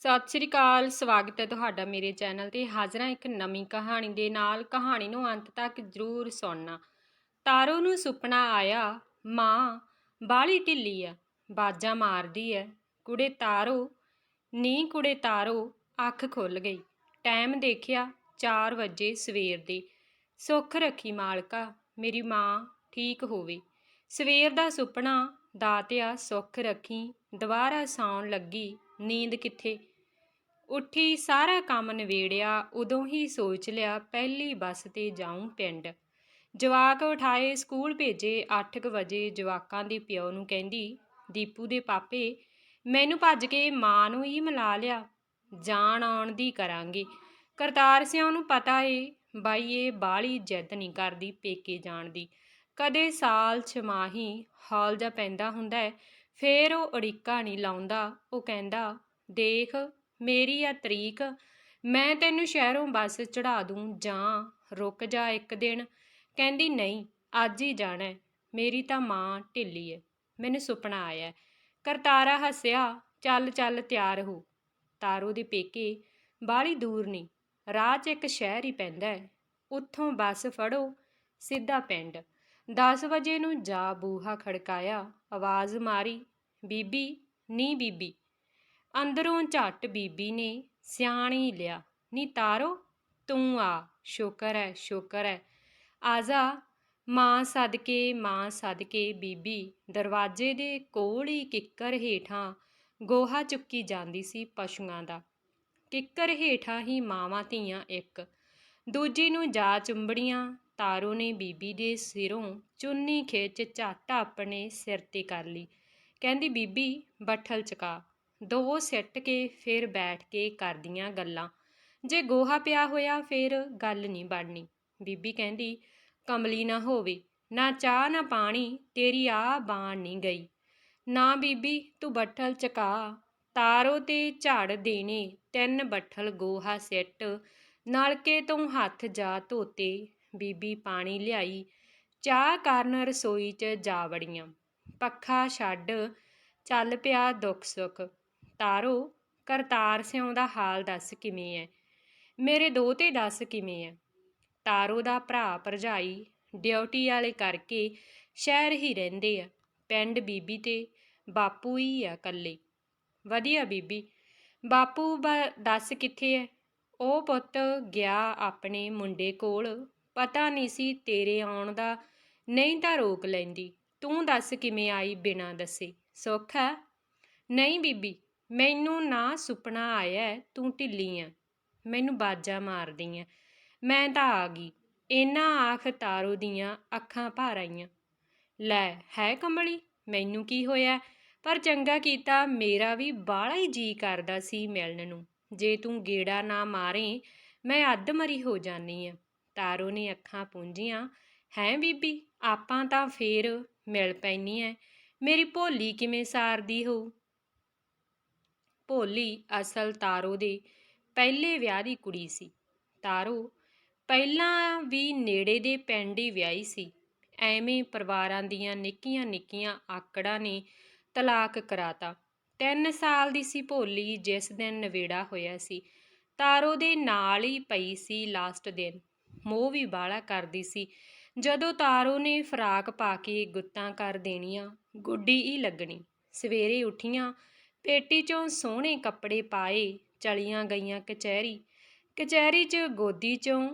ਸਤਿ ਸ਼੍ਰੀ ਅਕਾਲ, ਸਵਾਗਤ ਹੈ ਤੁਹਾਡਾ ਮੇਰੇ ਚੈਨਲ ਤੇ। ਹਾਜ਼ਰਾਂ ਇੱਕ ਨਵੀਂ ਕਹਾਣੀ ਦੇ ਨਾਲ। ਕਹਾਣੀ ਨੂੰ ਅੰਤ ਤੱਕ ਜ਼ਰੂਰ ਸੁਣਨਾ। ਤਾਰੋ ਨੂੰ ਸੁਪਨਾ ਆਇਆ, ਮਾਂ, ਬਾਲੀ ਢਿੱਲੀ ਆ ਬਾਜਾਂ ਮਾਰਦੀ ਐ। ਕੁੜੇ ਤਾਰੋ, ਨੀ ਕੁੜੇ ਤਾਰੋ, ਅੱਖ ਖੁੱਲ ਗਈ। ਟਾਈਮ ਦੇਖਿਆ 4 ਵਜੇ ਸਵੇਰ ਦੇ। ਸੁੱਖ ਰੱਖੀ ਮਾਲਕਾ, ਮੇਰੀ ਮਾਂ ਠੀਕ ਹੋਵੇ। ਸਵੇਰ ਦਾ ਸੁਪਨਾ ਦਾਤਿਆ, ਸੁੱਖ ਰੱਖੀ, ਦੁਬਾਰਾ ਸੌਣ ਲੱਗੀ। ਨੀਂਦ ਕਿੱਥੇ? ਉੱਠੀ ਸਾਰਾ ਕੰਮ ਨਵੇੜਿਆ ਉਦੋਂ ਹੀ ਸੋਚ ਲਿਆ ਪਹਿਲੀ ਬੱਸ ਤੇ ਜਾਊਂ ਪਿੰਡ। ਜਵਾਕ ਉਠਾਏ, ਸਕੂਲ ਭੇਜੇ 8:00 ਵਜੇ ਜਵਾਕਾਂ ਦੇ ਪਿਓ ਨੂੰ ਕਹਿੰਦੀ, ਦੀਪੂ ਦੇ ਪਾਪੇ, ਮੈਨੂੰ ਭੱਜ ਕੇ ਮਾਂ ਨੂੰ ਹੀ ਮਿਲਾ ਲਿਆ। ਜਾਣ ਆਉਣ ਦੀ ਕਰਾਂਗੇ। ਕਰਤਾਰ ਸਿਆਂ ਨੂੰ ਪਤਾ ਏ, ਬਾਈ ਇਹ ਬਾਲੀ ਜਿੱਦ ਨਹੀਂ ਕਰਦੀ ਪੇਕੇ ਜਾਣ ਦੀ। ਕਦੇ ਸਾਲ ਛਮਾਹੀ ਹਾਲ ਜਾ ਪੈਂਦਾ ਹੁੰਦਾ ਹੈ ਫੇਰ ਉਹ ਅੜਿੱਕਾ ਨਹੀਂ ਲਾਉਂਦਾ। ਉਹ ਕਹਿੰਦਾ, ਦੇਖ ਮੇਰੀ ਆ ਤਰੀਕ, ਮੈਂ ਤੈਨੂੰ ਸ਼ਹਿਰੋਂ ਬੱਸ ਚੜਾ ਦੂੰ, ਜਾਂ ਰੁਕ ਜਾ ਇੱਕ ਦਿਨ। ਕਹਿੰਦੀ, ਨਹੀਂ, ਅੱਜ ਹੀ ਜਾਣਾ ਮੇਰੀ ਤਾਂ ਮਾਂ ਢਿੱਲੀ ਹੈ। ਮੈਨੂੰ ਸੁਪਨਾ ਆਇਆ ਕਰਤਾਰਾ ਹੱਸਿਆ, ਚੱਲ ਚੱਲ, ਤਿਆਰ ਹੋ। ਤਾਰੂ ਦੇ ਪੇਕੇ ਬਾਹਲੀ ਦੂਰ ਨਹੀਂ ਰਾਹ 'ਚ ਇੱਕ ਸ਼ਹਿਰ ਹੀ ਪੈਂਦਾ ਹੈ। ਉੱਥੋਂ ਬੱਸ ਫੜੋ, ਸਿੱਧਾ ਪਿੰਡ। 10 ਵਜੇ ਨੂੰ ਜਾ ਬੂਹਾ ਖੜਕਾਇਆ, ਆਵਾਜ਼ ਮਾਰੀ, ਬੀਬੀ, ਨੀ ਬੀਬੀ। ਅੰਦਰੋਂ ਝੱਟ ਬੀਬੀ ਨੇ ਸਿਆਣੀ ਲਿਆ। ਨੀ ਤਾਰੋ, ਤੂੰ ਆ। ਸ਼ੁਕਰ ਹੈ ਸ਼ੁਕਰ ਹੈ ਆਜਾ, ਮਾਂ ਸਦਕੇ ਮਾਂ ਸਦਕੇ ਬੀਬੀ। ਦਰਵਾਜ਼ੇ ਦੇ ਕੋਲ ਹੀ ਕਿੱਕਰ ਹੇਠਾਂ ਗੋਹਾ ਚੁੱਕੀ ਜਾਂਦੀ ਸੀ ਪਸ਼ੂਆਂ ਦਾ। ਕਿੱਕਰ ਹੇਠਾਂ ਹੀ ਮਾਵਾਂ ਧੀਆਂ ਇੱਕ। ਦੂਜੀ ਨੂੰ ਜਾ ਚੁੰਬੜੀਆਂ। ਤਾਰੋ ਨੇ ਬੀਬੀ ਦੇ ਸਿਰੋਂ ਚੁੰਨੀ ਖਿੱਚ ਝੱਟ ਆਪਣੇ ਸਿਰ ਤੇ ਕਰ ਲਈ। ਕਹਿੰਦੀ, ਬੀਬੀ, ਬੱਠਲ ਚਕਾ। ਦੋ ਸਿੱਟ ਕੇ ਫਿਰ ਬੈਠ ਕੇ ਕਰਦੀਆਂ ਗੱਲਾਂ। ਜੇ ਗੋਹਾ ਪਿਆ ਹੋਇਆ ਫਿਰ ਗੱਲ ਨਹੀਂ ਬਣਨੀ। ਬੀਬੀ ਕਹਿੰਦੀ, ਕਮਲੀ ਨਾ ਹੋਵੇ, ਨਾ ਚਾਹ, ਨਾ ਪਾਣੀ, ਤੇਰੀ ਆ ਬਾਣ ਨਹੀਂ ਗਈ। ਨਾ ਬੀਬੀ, ਤੂੰ ਬੱਠਲ ਚਕਾ, ਤਾਰੋ ਤੇ ਝਾੜ ਦੇਣੇ, ਤਿੰਨ ਬੱਠਲ ਗੋਹਾ ਸਿੱਟ, ਨਲਕੇ ਤੋਂ ਹੱਥ ਜਾ ਧੋਤੇ, ਬੀਬੀ ਪਾਣੀ ਲਿਆਈ, ਚਾਹ ਕਾਰਨ ਰਸੋਈ 'ਚ ਜਾ ਵੜੀਆਂ। ਪੱਖਾ ਛੱਡ, ਚੱਲ ਪਿਆ ਦੁੱਖ ਸੁੱਖ। ਤਾਰੋ ਕਰਤਾਰ ਸਿਉਂ ਦਾ ਹਾਲ ਦੱਸ ਕਿਵੇਂ ਐ? ਮੇਰੇ ਦੋਤੇ ਦੱਸ ਕਿਵੇਂ ਐ? ਤਾਰੋ ਦਾ ਭਰਾ ਭਰਜਾਈ ਡਿਊਟੀ ਵਾਲੇ ਕਰਕੇ ਸ਼ਹਿਰ ਹੀ ਰਹਿੰਦੇ ਆ, ਪਿੰਡ ਬੀਬੀ ਤੇ ਬਾਪੂ ਹੀ ਆ ਕੱਲੇ ਵਧੀਆ ਬੀਬੀ, ਬਾਪੂ ਬ- ਦੱਸ ਕਿੱਥੇ ਐ? ਉਹ ਪੁੱਤ ਗਿਆ ਆਪਣੇ ਮੁੰਡੇ ਕੋਲ, ਪਤਾ ਨਹੀਂ ਸੀ ਤੇਰੇ ਆਉਣ ਦਾ, ਨਹੀਂ ਤਾਂ ਰੋਕ ਲੈਂਦੀ। ਤੂੰ ਦੱਸ ਕਿਵੇਂ ਆਈ ਬਿਨਾਂ ਦੱਸੇ, ਸੁੱਖ ਹੈ ਨਹੀਂ ਬੀਬੀ ਮੈਨੂੰ ਨਾ ਸੁਪਨਾ ਆਇਆ, ਤੂੰ ਢਿੱਲੀ ਆ ਮੈਨੂੰ ਬਾਜਾਂ ਮਾਰਦੀ ਆ ਮੈਂ ਤਾਂ ਆ ਗਈ, ਇਹਨਾਂ ਆਖ ਤਾਰੋ ਦੀਆਂ ਅੱਖਾਂ ਭਰ ਆਈਆਂ। ਲੈ, ਹੈ ਕਮਲੀ, ਮੈਨੂੰ ਕੀ ਹੋਇਆ? ਪਰ ਚੰਗਾ ਕੀਤਾ, ਮੇਰਾ ਵੀ ਬਾਹਲਾ ਹੀ ਜੀ ਕਰਦਾ ਸੀ ਮਿਲਣ ਨੂੰ। ਜੇ ਤੂੰ ਗੇੜਾ ਨਾ ਮਾਰੇ, ਮੈਂ ਅੱਧ ਮਰੀ ਹੋ ਜਾਨੀ ਆ ਤਾਰੋ ਨੇ ਅੱਖਾਂ ਪੂੰਝੀਆਂ, ਹੈਂ ਬੀਬੀ, ਆਪਾਂ ਤਾਂ ਫੇਰ ਮਿਲ ਪੈਣੀ ਐ। ਮੇਰੀ ਭੋਲੀ ਕਿਵੇਂ ਸਾਰਦੀ ਹੋਊ? ਭੋਲੀ ਅਸਲ ਤਾਰੋ ਦੇ ਪਹਿਲੇ ਵਿਆਹ ਦੀ ਕੁੜੀ ਸੀ। ਤਾਰੋ ਪਹਿਲਾਂ ਵੀ ਨੇੜੇ ਦੇ ਪਿੰਡ ਹੀ ਵਿਆਹੀ ਸੀ। ਐਵੇਂ ਪਰਿਵਾਰਾਂ ਦੀਆਂ ਨਿੱਕੀਆਂ ਨਿੱਕੀਆਂ ਆਕੜਾਂ ਨੇ ਤਲਾਕ ਕਰਾਤਾ। 3 ਸਾਲ ਦੀ ਸੀ ਭੋਲੀ, ਜਿਸ ਦਿਨ ਨਵੇੜਾ ਹੋਇਆ ਸੀ। ਤਾਰੋ ਦੇ ਨਾਲ ਹੀ ਪਈ ਸੀ ਲਾਸਟ ਦਿਨ। ਮੋਹ ਵੀ ਬਾਲਾ ਕਰਦੀ ਸੀ। ਜਦੋਂ ਤਾਰੋ ਨੇ ਫਰਾਕ ਪਾ ਕੇ ਗੁੱਤਾਂ ਕਰ ਦੇਣੀਆਂ, ਗੁੱਡੀ ਹੀ ਲੱਗਣੀ। ਸਵੇਰੇ ਉੱਠੀਆਂ ਪੇਟੀ ਚੋਂ ਸੋਹਣੇ ਕੱਪੜੇ ਪਾਏ ਚਲੀਆਂ ਗਈਆਂ ਕਚਹਿਰੀ। ਕਚਹਿਰੀ 'ਚ ਗੋਦੀ ਚੋਂ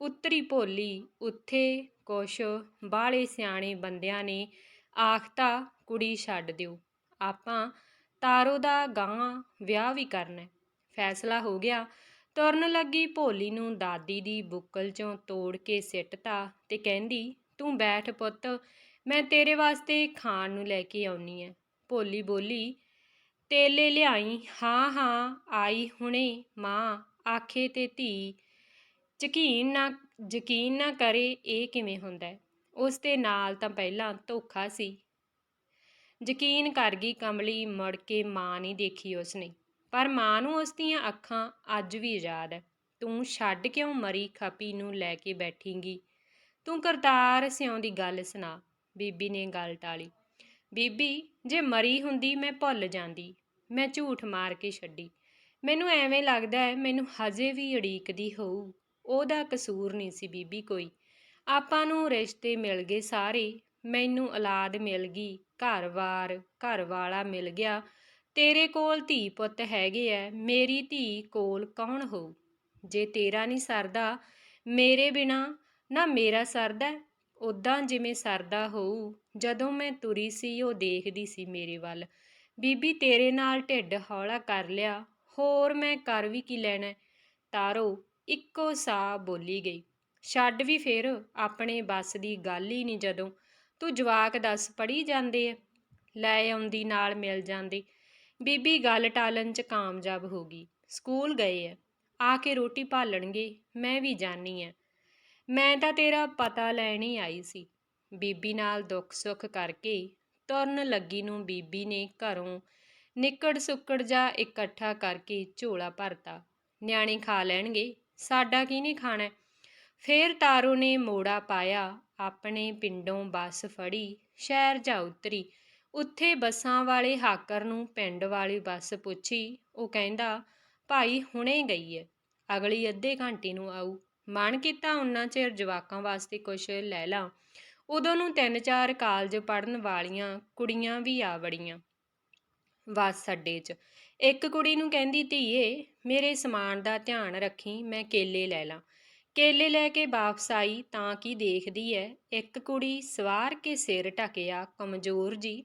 ਉਤਰੀ ਭੋਲੀ ਉੱਥੇ ਕੁਛ ਬਾਹਲੇ ਸਿਆਣੇ ਬੰਦਿਆਂ ਨੇ ਆਖਤਾ, ਕੁੜੀ ਛੱਡ ਦਿਓ, ਆਪਾਂ ਤਾਰੋ ਦਾ ਗਾਂ ਵਿਆਹ ਵੀ ਕਰਨਾ ਫੈਸਲਾ ਹੋ ਗਿਆ। ਤੁਰਨ ਲੱਗੀ ਭੋਲੀ ਨੂੰ ਦਾਦੀ ਦੀ ਬੁੱਕਲ ਚੋਂ ਤੋੜ ਕੇ ਸਿੱਟਤਾ ਤੇ ਕਹਿੰਦੀ, ਤੂੰ ਬੈਠ ਪੁੱਤ, ਮੈਂ ਤੇਰੇ ਵਾਸਤੇ ਖਾਣ ਨੂੰ ਲੈ ਕੇ ਆਉਣੀ ਐ ਭੋਲੀ ਬੋਲੀ ਤੇਲੇ ਲਿਆਈ, ਹਾਂ ਹਾਂ, ਆਈ ਹੁਣੇ ਮਾਂ, ਆਖੇ ਤੇ ਧੀ। ਯਕੀਨ ਨਾ ਯਕੀਨ ਨਾ ਕਰੇ ਇਹ ਕਿਵੇਂ ਹੁੰਦਾ ਉਸ ਦੇ ਨਾਲ ਤਾਂ ਪਹਿਲਾਂ ਧੋਖਾ ਸੀ। ਯਕੀਨ ਕਰ ਗਈ ਕਮਲੀ, ਮੁੜ ਕੇ ਮਾਂ ਨਹੀਂ ਦੇਖੀ ਉਸਨੇ। ਪਰ ਮਾਂ ਨੂੰ ਉਸ ਦੀਆਂ ਅੱਖਾਂ ਅੱਜ ਵੀ ਯਾਦ ਹੈ। ਤੂੰ ਛੱਡ ਕਿਉਂ ਮਰੀ ਖਪੀ ਨੂੰ ਲੈ ਕੇ ਬੈਠੀਂਗੀ? ਤੂੰ ਕਰਤਾਰ ਸਿਉਂ ਦੀ ਗੱਲ ਸੁਣਾ। ਬੀਬੀ ਨੇ ਗੱਲ ਟਾਲੀ। ਬੀਬੀ, ਜੇ ਮਰੀ ਹੁੰਦੀ ਮੈਂ ਭੁੱਲ ਜਾਂਦੀ। ਮੈਂ ਝੂਠ ਮਾਰ ਕੇ ਛੱਡੀ। ਮੈਨੂੰ ਐਵੇਂ ਲੱਗਦਾ ਹੈ ਮੈਨੂੰ ਹਜੇ ਵੀ ਉਡੀਕਦੀ ਹੋਊ। ਉਹਦਾ ਕਸੂਰ ਨਹੀਂ ਸੀ ਬੀਬੀ ਕੋਈ। ਆਪਾਂ ਨੂੰ ਰਿਸ਼ਤੇ ਮਿਲ ਗਏ ਸਾਰੇ। ਮੈਨੂੰ ਔਲਾਦ ਮਿਲ ਗਈ ਘਰ ਵਾਰ ਘਰ ਵਾਲਾ ਮਿਲ ਗਿਆ। ਤੇਰੇ ਕੋਲ ਧੀ ਪੁੱਤ ਹੈਗੇ ਐ, ਮੇਰੀ ਧੀ ਕੋਲ ਕੌਣ ਹੋਊ? ਜੇ ਤੇਰਾ ਨਹੀਂ ਸਰਦਾ, ਮੇਰੇ ਬਿਨਾ ਨਾ ਮੇਰਾ ਸਰਦਾ ਹੈ। ਉਦਾਂ ਜਿਵੇਂ ਸਰਦਾ ਹੋਊ, ਜਦੋਂ ਮੈਂ ਤੁਰੀ ਸੀ ਉਹ ਦੇਖਦੀ ਸੀ ਮੇਰੇ ਵੱਲ। ਬੀਬੀ ਤੇਰੇ ਨਾਲ ਢਿੱਡ ਹੌਲਾ ਕਰ ਲਿਆ, ਹੋਰ ਮੈਂ ਕਰ ਵੀ ਕੀ ਲੈਣਾ? ਤਾਰੋ ਇੱਕੋ ਸਾਹ ਬੋਲੀ ਗਈ। ਛੱਡ ਵੀ ਫੇਰ, ਆਪਣੇ ਬੱਸ ਦੀ ਗੱਲ ਹੀ ਨਹੀਂ ਜਦੋਂ। ਤੂੰ ਜਵਾਕ ਦੱਸ ਪੜੀ ਜਾਂਦੇ ਐ? ਲੈ ਆਉਂਦੀ ਨਾਲ ਮਿਲ ਜਾਂਦੇ। ਬੀਬੀ ਗੱਲ ਟਾਲਣ ਚ ਕਾਮਯਾਬ ਹੋ ਗਈ। ਸਕੂਲ ਗਏ ਐ। ਆ ਕੇ ਰੋਟੀ ਭਾਲਣਗੇ, ਮੈਂ ਵੀ ਜਾਣੀ ਐ ਮੈਂ ਤਾਂ ਤੇਰਾ ਪਤਾ ਲੈਣ ਹੀ ਆਈ ਸੀ। ਬੀਬੀ ਨਾਲ ਦੁੱਖ ਸੁੱਖ ਕਰਕੇ ਤੁਰਨ ਲੱਗੀ ਨੂੰ ਬੀਬੀ ਨੇ ਘਰੋਂ ਨਿੱਕੜ ਸੁੱਕੜ ਜਾ ਇਕੱਠਾ ਕਰਕੇ ਝੋਲਾ ਭਰਤਾ। ਨਿਆਣੇ ਖਾ ਲੈਣਗੇ, ਸਾਡਾ ਕੀ ਨਹੀਂ ਖਾਣਾ? ਹੈ? ਫੇਰ ਤਾਰੋ ਨੇ ਮੋੜਾ ਪਾਇਆ, ਆਪਣੇ ਪਿੰਡੋਂ ਬੱਸ ਫੜੀ, ਸ਼ਹਿਰ ਜਾ ਉਤਰੀ। ਉੱਥੇ ਬੱਸਾਂ ਵਾਲੇ ਹਾਕਰ ਨੂੰ ਪਿੰਡ ਵਾਲੀ ਬੱਸ ਪੁੱਛੀ, ਉਹ ਕਹਿੰਦਾ, ਭਾਈ ਹੁਣੇ ਗਈ ਹੈ ਅਗਲੀ ਅੱਧੇ ਘੰਟੇ ਨੂੰ ਆਊ। ਮਨ ਕੀਤਾ ਉਨਾ ਚਿਰ ਜਵਾਕਾਂ ਵਾਸਤੇ ਕੁਛ ਲੈ ਲਾਂ। ਉਦੋਂ ਨੂੰ ਤਿੰਨ ਚਾਰ ਕਾਲਜ ਪੜਨ ਵਾਲੀਆਂ ਕੁੜੀਆਂ ਵੀ ਆ ਵੜੀਆਂ। ਬੱਸ ਅੱਡੇ 'ਚ। ਇੱਕ ਕੁੜੀ ਨੂੰ ਕਹਿੰਦੀ, ਧੀਏ, ਮੇਰੇ ਸਮਾਨ ਦਾ ਧਿਆਨ ਰੱਖੀ, ਮੈਂ ਕੇਲੇ ਲੈ ਲਾਂ। ਕੇਲੇ ਲੈ ਕੇ ਵਾਪਸ ਆਈ ਤਾਂ ਕੀ ਦੇਖਦੀ ਐ? ਇੱਕ ਕੁੜੀ ਸਵਾਰ ਕੇ ਸਿਰ ਢਕਿਆ, ਕਮਜ਼ੋਰ ਜੀ।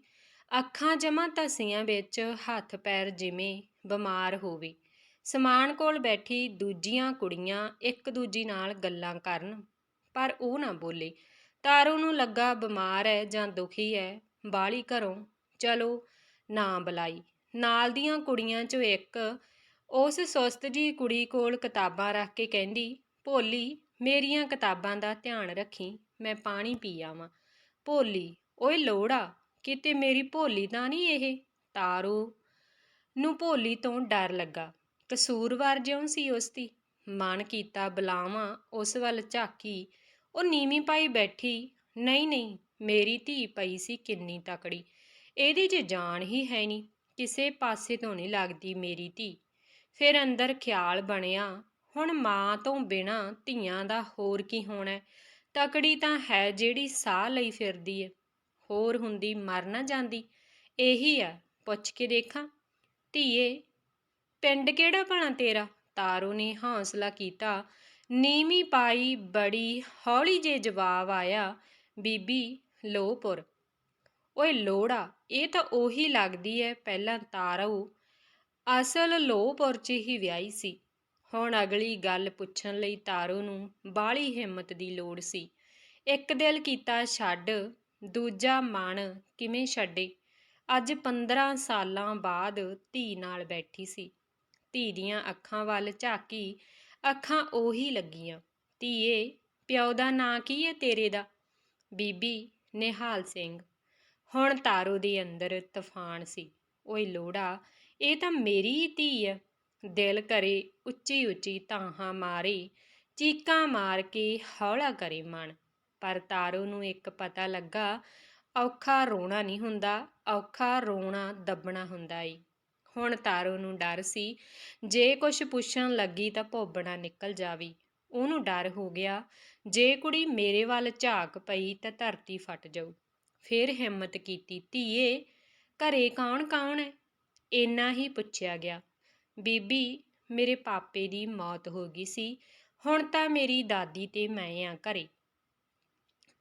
ਅੱਖਾਂ ਜਮਾਂ ਧਸੀਆਂ ਵਿੱਚ, ਹੱਥ ਪੈਰ ਜਿਵੇਂ ਬਿਮਾਰ ਹੋਵੇ। ਸਮਾਨ ਕੋਲ ਬੈਠੀ ਦੂਜੀਆਂ ਕੁੜੀਆਂ ਇੱਕ ਦੂਜੀ ਨਾਲ ਗੱਲਾਂ ਕਰਨ, ਪਰ ਉਹ ਨਾ ਬੋਲੇ। ਤਾਰੂ ਨੂੰ ਲੱਗਾ ਬਿਮਾਰ ਹੈ ਜਾਂ ਦੁਖੀ ਹੈ ਬਾਲੀ ਘਰੋਂ, ਚਲੋ, ਨਾ ਬੁਲਾਈ। ਨਾਲ ਦੀਆਂ ਕੁੜੀਆਂ 'ਚੋਂ ਇੱਕ ਉਸ ਸੁਸਤ ਜੀ ਕੁੜੀ ਕੋਲ ਕਿਤਾਬਾਂ ਰੱਖ ਕੇ ਕਹਿੰਦੀ, ਭੋਲੀ, ਮੇਰੀਆਂ ਕਿਤਾਬਾਂ ਦਾ ਧਿਆਨ ਰੱਖੀ, ਮੈਂ ਪਾਣੀ ਪੀ ਆਵਾਂ। ਭੋਲੀ, ਓਏ ਲੋੜਾ, ਕਿਤੇ ਮੇਰੀ ਭੋਲੀ ਤਾਂ ਨਹੀਂ ਇਹ ਤਾਰੂ? ਨੂੰ ਭੋਲੀ ਤੋਂ ਡਰ ਲੱਗਾ। ਕਸੂਰਵਾਰ ਜਿਉਂ ਸੀ ਉਸ ਦੀ, ਮਨ ਕੀਤਾ ਬੁਲਾਵਾਂ, ਉਸ ਵੱਲ ਝਾਕੀ ਉਹ ਨੀਵੀਂ ਪਾਈ ਬੈਠੀ, ਨਹੀਂ ਨਹੀਂ, ਮੇਰੀ ਧੀ ਪਈ ਸੀ ਕਿੰਨੀ ਤਕੜੀ, ਇਹਦੀ 'ਚ ਜਾਨ ਹੀ ਹੈ ਨਹੀਂ ਕਿਸੇ ਪਾਸੇ ਤੋਂ ਨਹੀਂ ਲੱਗਦੀ ਮੇਰੀ ਧੀ। ਫਿਰ ਅੰਦਰ ਖਿਆਲ ਬਣਿਆ, ਹੁਣ ਮਾਂ ਤੋਂ ਬਿਨਾ ਧੀਆਂ ਦਾ ਹੋਰ ਕੀ ਹੋਣਾ ਤਕੜੀ ਤਾਂ ਹੈ ਜਿਹੜੀ ਸਾਹ ਲਈ ਫਿਰਦੀ ਹੈ ਹੋਰ ਹੁੰਦੀ ਮਰ ਨਾ ਜਾਂਦੀ, ਇਹੀ ਆ, ਪੁੱਛ ਕੇ ਦੇਖਾਂ। ਧੀਏ, ਪਿੰਡ ਕਿਹੜਾ ਭਲਾ ਤੇਰਾ? ਤਾਰੋ ਨੇ ਹੌਸਲਾ ਕੀਤਾ ਨੀਵੀਂ ਪਾਈ ਬੜੀ ਹੌਲੀ ਜੇ ਜਵਾਬ ਆਇਆ, ਬੀਬੀ ਲੋਪੁਰ ਓਏ ਲੋੜਾ, ਇਹ ਤਾਂ ਉਹੀ ਲੱਗਦੀ ਐ, ਪਹਿਲਾਂ ਤਾਰੋ ਅਸਲ ਲੋਪੁਰ 'ਚ ਹੀ ਵਿਆਹੀ ਸੀ। ਹੁਣ ਅਗਲੀ ਗੱਲ ਪੁੱਛਣ ਲਈ ਤਾਰੋ ਨੂੰ ਬਾਹਲੀ ਹਿੰਮਤ ਦੀ ਲੋੜ ਸੀ। ਇੱਕ ਦਿਲ ਕੀਤਾ ਛੱਡ, ਦੂਜਾ ਮਨ ਕਿਵੇਂ ਛੱਡੇ। ਅੱਜ 15 ਸਾਲਾਂ ਬਾਅਦ ਧੀ ਨਾਲ ਬੈਠੀ ਸੀ। ਧੀ ਦੀਆਂ ਅੱਖਾਂ ਵੱਲ ਝਾਕੀ ਅੱਖਾਂ ਉਹੀ ਲੱਗੀਆਂ। ਧੀਏ, ਪਿਓ ਦਾ ਨਾਂ ਕੀ ਹੈ ਤੇਰੇ ਦਾ? ਬੀਬੀ ਨਿਹਾਲ ਸਿੰਘ। ਹੁਣ ਤਾਰੋ ਦੇ ਅੰਦਰ ਤੂਫਾਨ ਸੀ। ਓਏ ਲੋੜਾ, ਇਹ ਤਾਂ ਮੇਰੀ ਹੀ ਧੀ ਹੈ ਦਿਲ ਕਰੇ ਉੱਚੀ ਉੱਚੀ ਤਾਹਾਂ ਮਾਰੇ, ਚੀਕਾਂ ਮਾਰ ਕੇ ਹੌਲਾ ਕਰੇ ਮਨ। ਪਰ ਤਾਰੋ ਨੂੰ ਇੱਕ ਪਤਾ ਲੱਗਾ, ਔਖਾ ਰੋਣਾ ਨਹੀਂ ਹੁੰਦਾ, ਔਖਾ ਰੋਣਾ ਦੱਬਣਾ ਹੁੰਦਾ ਏ ਹੁਣ ਤਾਰੋ ਨੂੰ ਡਰ ਸੀ। ਜੇ ਕੁਛ ਪੁੱਛਣ ਲੱਗੀ ਤਾਂ ਭੋਬਣਾ ਨਿਕਲ ਜਾਵੇ। ਉਹਨੂੰ ਡਰ ਹੋ ਗਿਆ, ਜੇ ਕੁੜੀ ਮੇਰੇ ਵੱਲ ਝਾਕ ਪਈ ਤਾਂ ਧਰਤੀ ਫਟ ਜਾਊ। ਫਿਰ ਹਿੰਮਤ ਕੀਤੀ, ਧੀਏ, ਘਰੇ ਕੌਣ ਕੌਣ ਹੈ? ਇੰਨਾ ਹੀ ਪੁੱਛਿਆ ਗਿਆ। ਬੀਬੀ, ਮੇਰੇ ਪਾਪੇ ਦੀ ਮੌਤ ਹੋ ਗਈ ਸੀ। ਹੁਣ ਤਾਂ ਮੇਰੀ ਦਾਦੀ ਤੇ ਮੈਂ ਆ ਘਰੇ।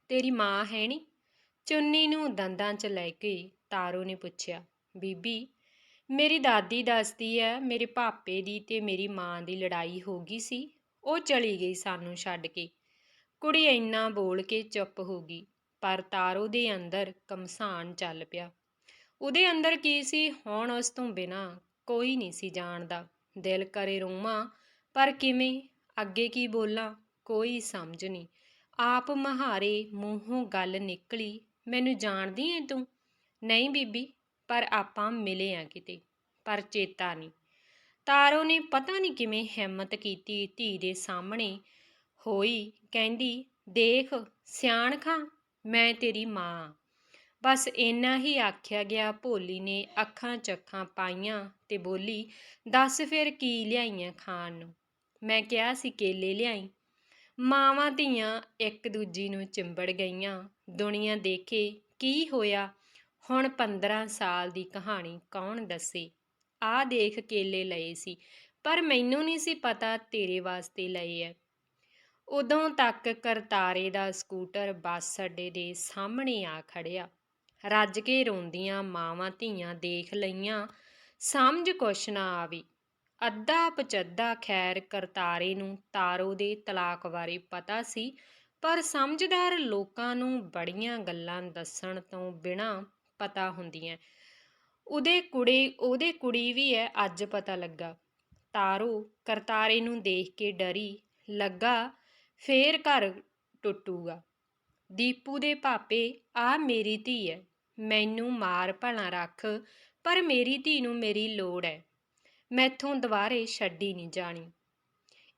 ਤੇਰੀ ਮਾਂ ਹੈ ਨਹੀਂ ਚੁੰਨੀ ਨੂੰ ਦੰਦਾਂ 'ਚ ਲੈ ਕੇ ਤਾਰੋ ਨੇ ਪੁੱਛਿਆ। ਬੀਬੀ ਮੇਰੀ ਦਾਦੀ ਦੱਸਦੀ ਹੈ, ਮੇਰੇ ਪਾਪੇ ਦੀ ਤੇ ਮੇਰੀ ਮਾਂ ਦੀ ਲੜਾਈ ਹੋ ਗਈ ਸੀ। ਉਹ ਚਲੀ ਗਈ ਸਾਨੂੰ ਛੱਡ ਕੇ। ਕੁੜੀ ਇੰਨਾ ਬੋਲ ਕੇ ਚੁੱਪ ਹੋ ਗਈ, ਪਰ ਤਾਰੋ ਦੇ ਅੰਦਰ ਕਮਸਾਨ ਚੱਲ ਪਿਆ। ਉਹਦੇ ਅੰਦਰ ਕੀ ਸੀ? ਹੁਣ ਉਸ ਤੋਂ ਬਿਨਾ ਕੋਈ ਨਹੀਂ ਸੀ ਜਾਣਦਾ। ਦਿਲ ਕਰੇ ਰੋਵਾਂ, ਪਰ ਕਿਵੇਂ? ਅੱਗੇ ਕੀ ਬੋਲਾਂ? ਕੋਈ ਸਮਝ ਨਹੀਂ। ਆਪ ਮਹਾਰੇ ਮੂੰਹੋਂ ਗੱਲ ਨਿਕਲੀ, ਮੈਨੂੰ ਜਾਣਦੀ ਐ ਤੂੰ? ਨਹੀਂ ਬੀਬੀ ਪਰ ਆਪਾਂ ਮਿਲੇ ਆ ਕਿਤੇ, ਪਰ ਚੇਤਾ ਨਹੀਂ। ਤਾਰੋ ਨੇ ਪਤਾ ਨਹੀਂ ਕਿਵੇਂ ਹਿੰਮਤ ਕੀਤੀ ਧੀ ਦੇ ਸਾਹਮਣੇ। ਹੋਈ ਕਹਿੰਦੀ, ਦੇਖ ਸਿਆਣ ਖਾਂ ਮੈਂ ਤੇਰੀ ਮਾਂ ਬਸ ਇੰਨਾ ਹੀ ਆਖਿਆ ਗਿਆ। ਭੋਲੀ ਨੇ ਅੱਖਾਂ ਚੱਖਾਂ ਪਾਈਆਂ ਤੇ ਬੋਲੀ, ਦੱਸ ਫਿਰ ਕੀ ਲਿਆਈਆਂ ਖਾਣ ਨੂੰ? ਮੈਂ ਕਿਹਾ ਸੀ ਕੇਲੇ ਲਿਆਈ। ਮਾਵਾਂ ਧੀਆਂ ਇੱਕ ਦੂਜੀ ਨੂੰ ਚਿੰਬੜ ਗਈਆਂ। ਦੁਨੀਆ ਦੇਖੇ ਕੀ ਹੋਇਆ? ਹੁਣ 15 ਸਾਲ ਦੀ ਕਹਾਣੀ ਕੌਣ ਦੱਸੇ? ਆ ਦੇਖ ਕੇਲੇ ਲਏ ਸੀ, ਪਰ ਮੈਨੂੰ ਨਹੀਂ ਸੀ ਪਤਾ ਤੇਰੇ ਵਾਸਤੇ ਲਏ ਐ। ਉਦੋਂ ਤੱਕ ਕਰਤਾਰੇ ਦਾ ਸਕੂਟਰ ਬੱਸ ਅੱਡੇ ਦੇ ਸਾਹਮਣੇ ਆ ਖੜਿਆ। ਰੱਜ ਕੇ ਰੋਂਦੀਆਂ ਮਾਵਾਂ ਧੀਆਂ ਦੇਖ ਲਈਆਂ, ਸਮਝ ਕੁਛ ਨਾ ਆਵੀ। ਅੱਧਾ ਪਚੱਧਾ ਖੈਰ ਕਰਤਾਰੇ ਨੂੰ ਤਾਰੋ ਦੇ ਤਲਾਕ ਬਾਰੇ ਪਤਾ ਸੀ, ਪਰ ਸਮਝਦਾਰ ਲੋਕਾਂ ਨੂੰ ਬੜੀਆਂ ਗੱਲਾਂ ਦੱਸਣ ਤੋਂ ਬਿਨਾਂ ਪਤਾ ਹੁੰਦੀਆਂ ਉਹਦੇ ਕੁੜੀ ਉਹਦੇ ਕੁੜੀ ਵੀ ਹੈ, ਅੱਜ ਪਤਾ ਲੱਗਾ। ਤਾਰੋ ਕਰਤਾਰੇ ਨੂੰ ਦੇਖ ਕੇ ਡਰੀ, ਲੱਗਾ, ਫੇਰ ਘਰ ਟੁੱਟੂਗਾ। ਦੀਪੂ ਦੇ ਪਾਪੇ ਆ ਮੇਰੀ ਧੀ ਹੈ, ਮੈਨੂੰ ਮਾਰ ਭਲਾ ਰੱਖ, ਪਰ ਮੇਰੀ ਧੀ ਨੂੰ ਮੇਰੀ ਲੋੜ ਹੈ। ਮੈਥੋਂ ਦੁਬਾਰੇ ਛੱਡੀ ਨਹੀਂ ਜਾਣੀ।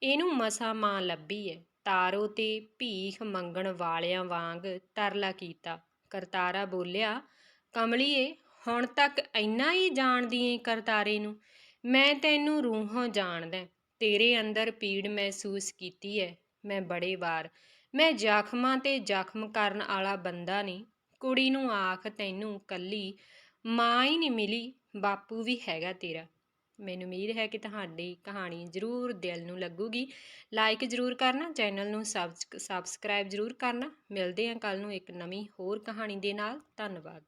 ਇਹਨੂੰ ਮਸਾ ਮਾਂ ਲੱਭੀ ਹੈ। ਤਾਰੋ ਤੇ ਭੀਖ ਮੰਗਣ ਵਾਲਿਆਂ ਵਾਂਗ ਤਰਲਾ ਕੀਤਾ। ਕਰਤਾਰਾ ਬੋਲਿਆ ਕਮਲੀਏ, ਹੁਣ ਤੱਕ ਇੰਨਾ ਹੀ ਜਾਣਦੀ ਏ ਕਰਤਾਰੇ ਨੂੰ। ਮੈਂ ਤੈਨੂੰ ਰੂਹੋਂ ਜਾਣਦਾ, ਤੇਰੇ ਅੰਦਰ ਪੀੜ ਮਹਿਸੂਸ ਕੀਤੀ ਹੈ ਮੈਂ ਬੜੇ ਵਾਰ। ਮੈਂ ਜ਼ਖਮਾਂ ਤੇ ਜ਼ਖਮ ਕਰਨ ਵਾਲਾ ਬੰਦਾ ਨਹੀਂ। ਕੁੜੀ ਨੂੰ ਆਖ, ਤੈਨੂੰ ਕੱਲੀ ਮਾਂ ਹੀ ਨਹੀਂ ਮਿਲੀ, ਬਾਪੂ ਵੀ ਹੈਗਾ ਤੇਰਾ। ਮੈਨੂੰ ਉਮੀਦ ਹੈ ਕਿ ਤੁਹਾਡੀ ਕਹਾਣੀ ਜ਼ਰੂਰ ਦਿਲ ਨੂੰ ਲੱਗੂਗੀ। ਲਾਈਕ ਜ਼ਰੂਰ ਕਰਨਾ, ਚੈਨਲ ਨੂੰ ਸਬਸਕ੍ਰਾਈਬ ਜ਼ਰੂਰ ਕਰਨਾ। ਮਿਲਦੇ ਹਾਂ ਕੱਲ ਨੂੰ ਇੱਕ ਨਵੀਂ ਹੋਰ ਕਹਾਣੀ ਦੇ ਨਾਲ। ਧੰਨਵਾਦ।